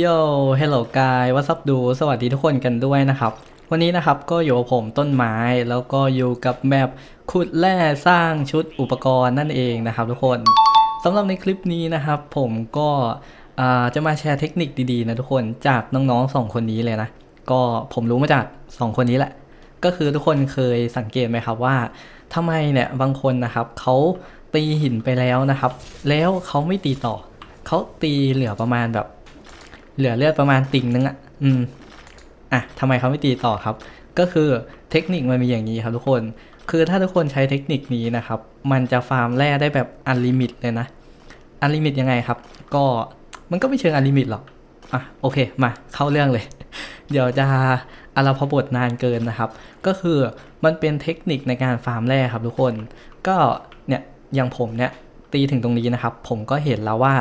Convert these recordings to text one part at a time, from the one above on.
โยเฮลโลกายวัสับดู สวัสดีทุกคนกันด้วยนะครับ วันนี้นะครับก็อยู่กับผมต้นไม้แล้วก็อยู่กับแมปขุดแร่สร้างชุดอุปกรณ์นั่นเองนะครับทุกคนสำหรับในคลิปนี้นะครับ ผมก็จะมาแชร์เทคนิคดีๆนะทุกคนจากน้องๆสองคนนี้เลยนะ ก็ผมรู้มาจากสองคนนี้แหละ ก็คือทุกคนเคยสังเกตไหมครับว่าทำไมเนี่ยบางคนนะครับเขาตีหินไปแล้วนะครับ แล้วเขาไม่ตีต่อเขาตีเหลือประมาณแบบ เหลือเลือดประมาณติ่งนึงอะ่ะ อืม อะทำไมเขาไม่ตีต่อครับ ก็คือเทคนิคมันมีอย่างนี้ครับทุกคน คือถ้าทุกคนใช้เทคนิคนี้นะครับ มันจะฟาร์มแร่ได้แบบอันลิมิตเลยนะ อันลิมิตยังไงครับ ก็มันก็ไม่เชิงอันลิมิตหรอก อะโอเค มาเข้าเรื่องเลย เดี๋ยวจะอาราพบทนานเกินนะครับ ก็คือมันเป็นเทคนิคในการฟาร์มแร่ครับทุกคน ก็เนี่ยอย่างผมเนี่ยตีถึงตรงนี้นะครับ ผมก็เห็นแล้วว่า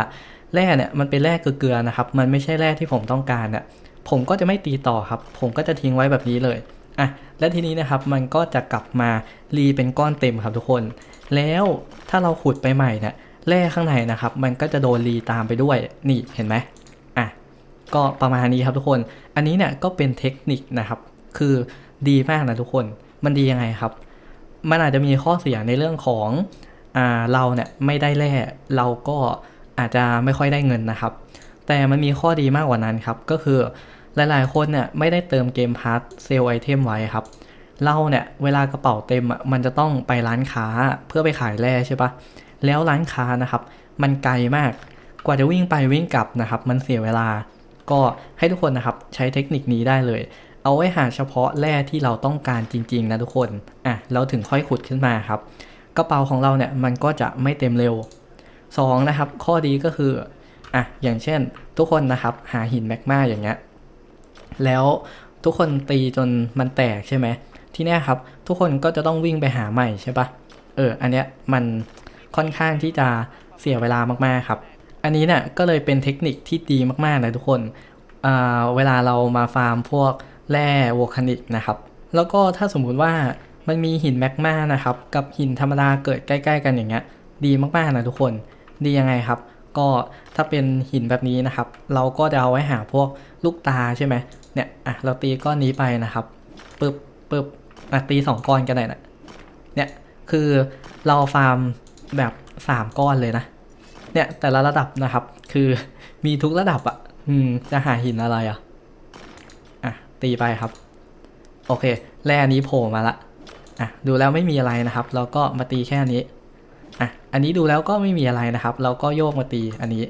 แร่เนี่ยมันเป็นแร่เกลือๆนะครับ มันไม่ใช่แร่ที่ผมต้องการเนี่ยผมก็จะไม่ตีต่อครับ ผมก็จะทิ้งไว้แบบนี้เลยอะและทีนี้นะครับมันก็จะกลับมารีเป็นก้อนเต็มครับทุกคน แล้วถ้าเราขุดไปใหม่เนี่ยแร่ข้างในนะครับ มันก็จะโดนรีตามไปด้วยนี่เห็นไหมอะก็ประมาณนี้ครับทุกคน อันนี้เนี่ยก็เป็นเทคนิคนะครับ คือดีมากนะทุกคน มันดียังไงครับ มันอาจจะมีข้อเสียในเรื่องของอเราเนี่ยไม่ได้แร่เราก็ อาจจะไม่ค่อยได้เงินนะครับ แต่มันมีข้อดีมากกว่านั้นครับ ก็คือหลายๆ คนเนี่ยไม่ได้เติมเกมพาร์ทเซลไอเทมไว้ครับ เราเนี่ยเวลากระเป๋าเต็มอะมันจะต้องไปร้านค้าเพื่อไปขายแร่ใช่ปะแล้วร้านค้านะครับ มันไกลมากกว่าจะวิ่งไปวิ่งกลับนะครับ มันเสียเวลา ก็ให้ทุกคนนะครับใช้เทคนิคนี้ได้เลย เอาไว้หาเฉพาะแร่ที่เราต้องการจริงๆนะทุกคนอะเราถึงค่อยขุดขึ้นมาครับ กระเป๋าของเราเนี่ยมันก็จะไม่เต็มเร็ว 2นะครับข้อดีก็คืออะอย่างเช่น ทุกคนนะครับหาหินแมกมาอย่างเงี้ยแล้วทุกคนตีจนมันแตกใช่ไหมที่นี้ยครับทุกคนก็จะต้องวิ่งไปหาใหม่ใช่ปะเอออันเนี้ยมันค่อนข้างที่จะเสียเวลามากๆครับ อันนี้เนี่ยก็เลยเป็นเทคนิคที่ดีมากๆนะทุกคนอ่าเวลาเรามาฟาร์มพวกแร่โวลคานิกนะครับ แล้วก็ถ้าสมมุติว่ามันมีหินแมกมานะครับกับหินธรรมดาเกิดใกล้ ๆ กันอย่างเงี้ยดีมากๆนะทุกคน ดียังไงครับ ก็ถ้าเป็นหินแบบนี้นะครับ เราก็จะเอาไว้หาพวกลูกตาใช่ไหมเนี่ยอะเราตีก้อนนี้ไปนะครับปึ๊บปึ๊บอะตีสองก้อนกันได้นะเนี่ยคือเราฟาร์มแบบสามก้อนเลยนะเนี่ยแต่ละระดับนะครับ คือมีทุกระดับอะ่ะอืมจะหาหินอะไรอะ่ะอะตีไปครับ โอเค แร่อันนี้โผล่มาละอะดูแล้วไม่มีอะไรนะครับ เราก็มาตีแค่นี้ อะอันนี้ดูแล้วก็ไม่มีอะไรนะครับ เราก็โยกมาตีอันนี้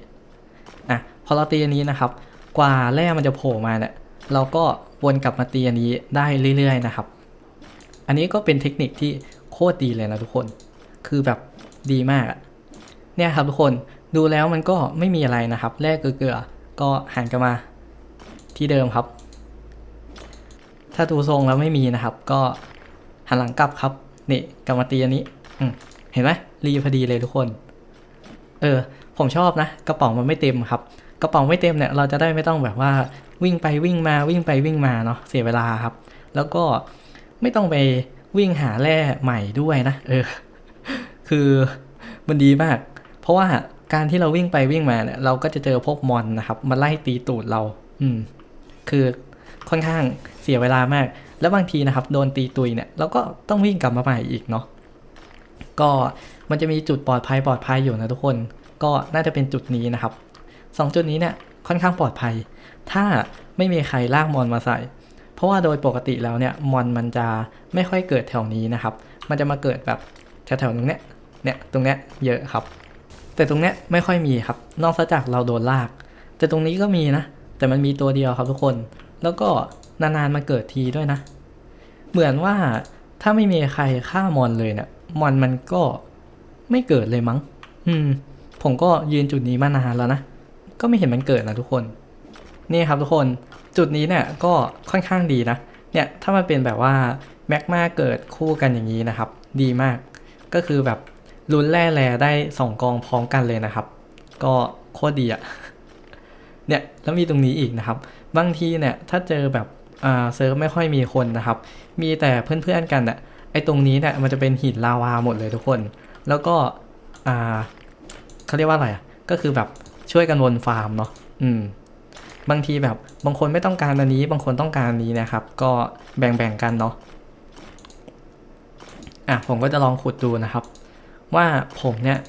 อะพอเราตีอันนี้นะครับ กว่าแร่มันจะโผล่มาเนี่ยเราก็วนกลับมาตีอันนี้ได้เรื่อย ๆ นะครับ อันนี้ก็เป็นเทคนิคที่โคตรดีเลยนะทุกคน คือแบบดีมากเนี่ยครับทุกคนดูแล้วมันก็ไม่มีอะไรนะครับ แรกเกลือๆก็หันกลับมาที่เดิมครับ ถ้าดูทรงแล้วไม่มีนะครับ ก็หันหลังกลับครับ นี่กลับมาตีอันนี้อืเห็นไหม รีพอดีเลยทุกคน เออ ผมชอบนะ กระป๋องมันไม่เต็มครับ กระป๋องไม่เต็มเนี่ยเราจะได้ไม่ต้องแบบว่าวิ่งไปวิ่งมาวิ่งไปวิ่งมาเนาะเสียเวลาครับ แล้วก็ไม่ต้องไปวิ่งหาแร่ใหม่ด้วยนะ เออ คือมันดีมาก เพราะว่าการที่เราวิ่งไปวิ่งมาเนี่ยเราก็จะเจอพวกมอนนะครับมาไล่ตีตูดเรา อืม คือค่อนข้างเสียเวลามาก แล้วบางทีนะครับ โดนตีตุยเนี่ยเราก็ต้องวิ่งกลับมาใหม่อีกเนาะ ก็มันจะมีจุดปลอดภัยปลอดภัยอยู่นะทุกคน ก็น่าจะเป็นจุดนี้นะครับสองจุดนี้เนี่ยค่อนข้างปลอดภัย ถ้าไม่มีใครลากมอนมาใส่ เพราะว่าโดยปกติแล้วเนี่ยมอนมันจะไม่ค่อยเกิดแถวนี้นะครับ มันจะมาเกิดแบบแถวๆตรงเนี้ยเนี่ยตรงเนี้ยเยอะครับ แต่ตรงเนี้ยไม่ค่อยมีครับ นอกจากเราโดนลาก แต่ตรงนี้ก็มีนะ แต่มันมีตัวเดียวครับทุกคน แล้วก็นานๆมาเกิดทีด้วยนะ เหมือนว่าถ้าไม่มีใครฆ่ามอนเลยเนี่ย มอนมันก็ไม่เกิดเลยมั้ง อืม ผมก็ยืนจุดนี้มานานแล้วนะ ก็ไม่เห็นมันเกิดนะทุกคน นี่ครับทุกคน จุดนี้เนี่ยก็ค่อนข้างดีนะ เนี่ยถ้ามันเป็นแบบว่าแมกมาเกิดคู่กันอย่างนี้นะครับ ดีมาก ก็คือแบบลุ้นแร่แร่ได้สองกองพร้อมกันเลยนะครับ ก็โคตรดีอะเนี่ยแล้วมีตรงนี้อีกนะครับ บางทีเนี่ยถ้าเจอแบบเซิร์ฟไม่ค่อยมีคนนะครับ มีแต่เพื่อนๆกันอะ ไอตรงนี้เนี่ยมันจะเป็นหินลาวาหมดเลยทุกคน แล้วก็อ่าเขาเรียกว่าอะไรอะก็คือแบบช่วยกันวนฟาร์มเนาะอืมบางทีแบบบางคนไม่ต้องการอันนี้ บางคนต้องการนนี้นะครับ ก็แบ่งๆกันเนาะอะผมก็จะลองขุดดูนะครับ ว่าผมเนี่ย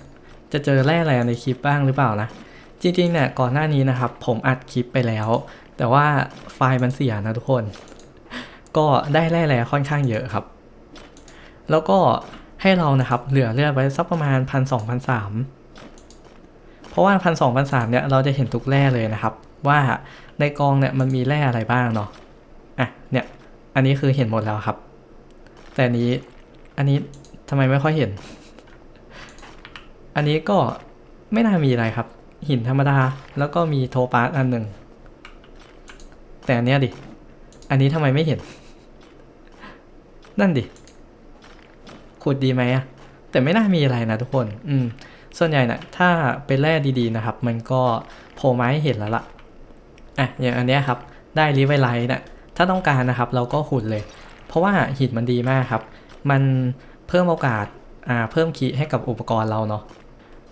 จะเจอแร่อะไรในคลิปบ้างหรือเปล่านะ จริงๆเนี่ยก่อนหน้านี้นะครับ ผมอัดคลิปไปแล้ว แต่ว่าไฟล์มันเสียนะทุกคน ก็ได้แร่แร่ค่อนข้างเยอะครับ แล้วก็ให้เรานะครับเหลือเลือดไว้สักประมาณพันสองพันสามเพราะว่าพันสองพันสามเนี่ยเราจะเห็นทุกแร่เลยนะครับ ว่าในกองเนี่ยมันมีแร่อะไรบ้างเนาะอะเนี่ยอันนี้คือเห็นหมดแล้วครับ แต่นนี้อันนี้ทำไมไม่ค่อยเห็น อันนี้ก็ไม่น่ามีอะไรครับ หินธรรมดาแล้วก็มีโทปาสอันหนึ่งแต่อันเนี้ยดิ อันนี้ทำไมไม่เห็น นั่นดิ ขุดดีไหมอะแต่ไม่น่ามีอะไรนะทุกคน อืม ส่วนใหญ่นะถ้าเป็นแร่ดีๆนะครับ มันก็โผล่มาให้เห็นแล้วล่ะ อะ อย่างอันเนี้ยครับ ได้รีไวไลท์นะถ้าต้องการนะครับ เราก็ขุดเลย เพราะว่าหินมันดีมากครับ มันเพิ่มโอกาส อ่า เพิ่มคีให้กับอุปกรณ์เราเนาะ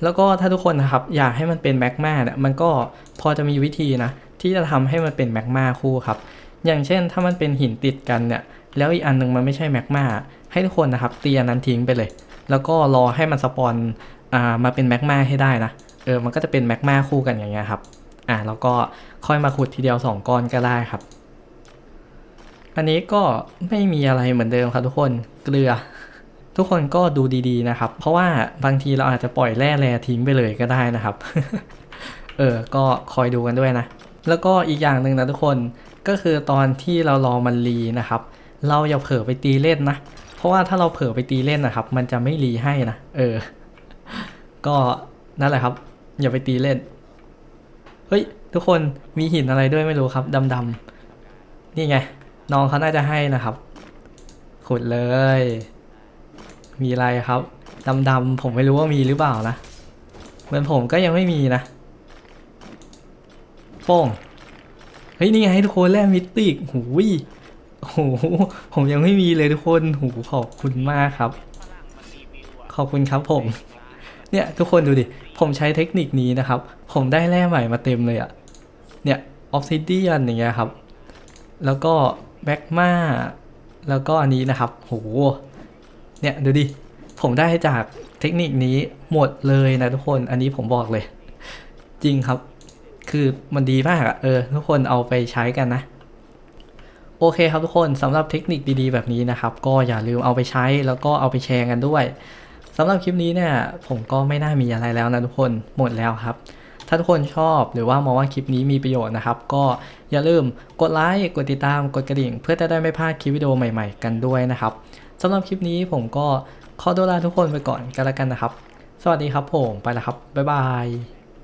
แล้วก็ถ้าทุกคนนะครับ อยากให้มันเป็นแมกมาเนี่ย มันก็พอจะมีวิธีนะ ที่จะทำให้มันเป็นแมกมาคู่ครับ อย่างเช่น ถ้ามันเป็นหินติดกันเนี่ย แล้วอีกอันหนึงมันไม่ใช่แมกมา ให้ทุกคนนะครับตีอันนั้นทิ้งไปเลย แล้วก็รอให้มันสปอนอ่ามาเป็นแมกมาให้ได้นะเออมันก็จะเป็นแมกมาคู่กันอย่างเงี้ยครับอ่าแล้วก็ค่อยมาขุดทีเดียว 2 ก้อนก็ได้ครับ อันนี้ก็ไม่มีอะไรเหมือนเดิมครับทุกคนเกลือ ทุกคนก็ดูดีๆนะครับ เพราะว่าบางทีเราอาจจะปล่อยแร่แร่ทิ้งไปเลยก็ได้นะครับ เออก็คอยดูกันด้วยนะ แล้วก็อีกอย่างหนึ่งนะทุกคนก็คือตอนที่เรารอมันรีนะครับ เราอย่าเผลอไปตีเล่นนะ เพราะว่าถ้าเราเผลอไปตีเล่นนะครับ มันจะไม่รีให้นะ เออ ก็นั่นแหละครับ อย่าไปตีเล่น เฮ้ย ทุกคนมีหินอะไรด้วยไม่รู้ครับดำๆนี่ไง น้องเขาน่าจะให้นะครับ ขุดเลย มีอะไรครับดำๆผมไม่รู้ว่ามีหรือเปล่านะ เหมือนผมก็ยังไม่มีนะโป้งเฮ้ยนี่ไงทุกคนแร่มิติกหูย โอ้โหผมยังไม่มีเลยทุกคนโหขอบคุณมากครับ ขอบคุณครับผม เนี่ยทุกคนดูดิ ผมใช้เทคนิคนี้นะครับ ผมได้แร่ใหม่มาเต็มเลยอะเนี่ยออฟซิเดียนอย่างเงี้ยครับ แล้วก็แบกมาแล้วก็อันนี้นะครับโหเนี่ยดูดิ ผมได้จากเทคนิคนี้หมดเลยนะทุกคน อันนี้ผมบอกเลย จริงครับ คือมันดีมากอะเออ ทุกคนเอาไปใช้กันนะ โอเคครับทุกคนสำหรับเทคนิคดีๆแบบนี้นะครับ ก็อย่าลืมเอาไปใช้แล้วก็เอาไปแชร์กันด้วยสำหรับคลิปนี้เนี่ยผมก็ไม่น่ามีอะไรแล้วนะทุกคนหมดแล้วครับ ถ้าทุกคนชอบหรือว่ามองว่าคลิปนี้มีประโยชน์นะครับ ก็อย่าลืมกดไลค์กดติดตามกดกระดิ่ง เพื่อจะได้ไม่พลาดคลิปวิดีโอใหม่ๆ กันด้วยนะครับสำหรับคลิปนี้ผมก็ขอตัวลาทุกคนไปก่อนกันแล้วกันนะครับ สวัสดีครับผมไปแล้วครับบ๊ายบาย